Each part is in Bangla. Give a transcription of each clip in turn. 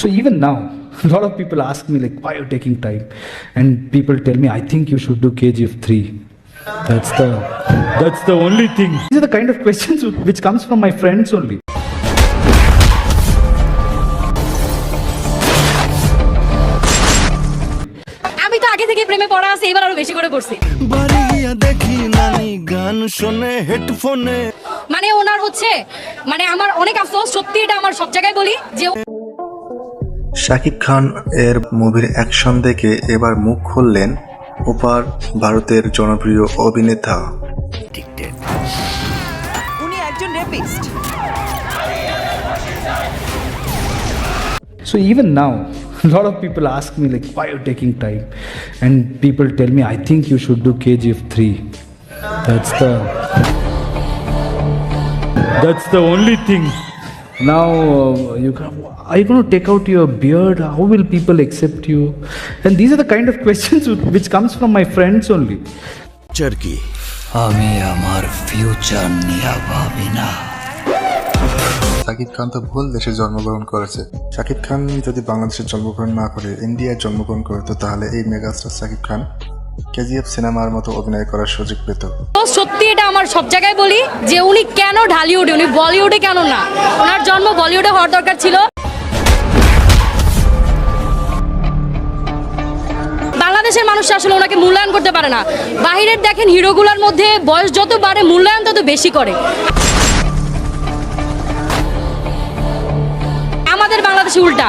So even now, a lot of people ask me like, why are you taking time? And people tell me, I think you should do KGF 3. That's the that's the only thing. These are the kind of questions which comes from my friends only. আমি তো আগে থেকে প্রেমে পড়া আছে এবার আরও বেশি করে পড়ছি বাড়ি গিয়া দেখি নানি গান শোনে হেডফোনে মানে ওনার হচ্ছে মানে আমার অনেক আফসোস সত্যি এটা আমার সব জায়গায় বলি যে শাকিব খান এর মুভির অ্যাকশন দেখে এবার মুখ খুললেন ওপার ভারতের জনপ্রিয় অভিনেতা উনি একজন rapist So even now, a lot of people ask me like, why are you taking time? And people tell me, I think you should do KGF 3. That's the that's the only thing. Now uh, you can, are you going to take out your beard? How will people accept you? And these are the kind of questions which comes from my friends only. চারকি আমি আমার ফিউচার নিয়ে ভাবি না শাকিব খান তো ভুল দেশে জন্মগ্রহণ করেছে শাকিব খান যদি বাংলাদেশে জন্মগ্রহণ না করে ইন্ডিয়ায় জন্মগ্রহণ করতো তাহলে এই মেগাস্টার শাকিব খান কেজিএফ সিনেমার মতো অভিনয় করার সুযোগ পেত। সত্যি এটা আমার সব জায়গায় বলি যে উনি কেন ঢালিউডে, উনি বলিউডে কেন না? ওনার জন্ম বলিউডে হওয়ার দরকার ছিল। বাংলাদেশের মানুষ আসলে ওনাকে মূল্যায়ন করতে পারে না। বাহিরের দেখেন হিরোগুলোর মধ্যে বয়স যত বাড়ে, মূল্যায়ন তত বেশি করে। আমাদের বাংলাদেশে উল্টা।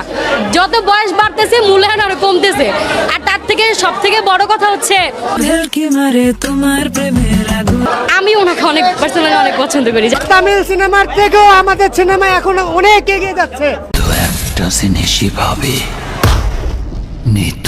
যত বয়স বাড়তেছে, মূল্যায়ন আরও কমতেছে। আর থেকে সব থেকে বড় কথা হচ্ছে ভেলকি মারে তোমার প্রেমের আমি ওনাকে অনেক পার্সোনালি অনেক পছন্দ করি। তামিল সিনেমার থেকেও আমাদের সিনেমা এখন অনেক এগিয়ে যাচ্ছে। তো একটা নিত।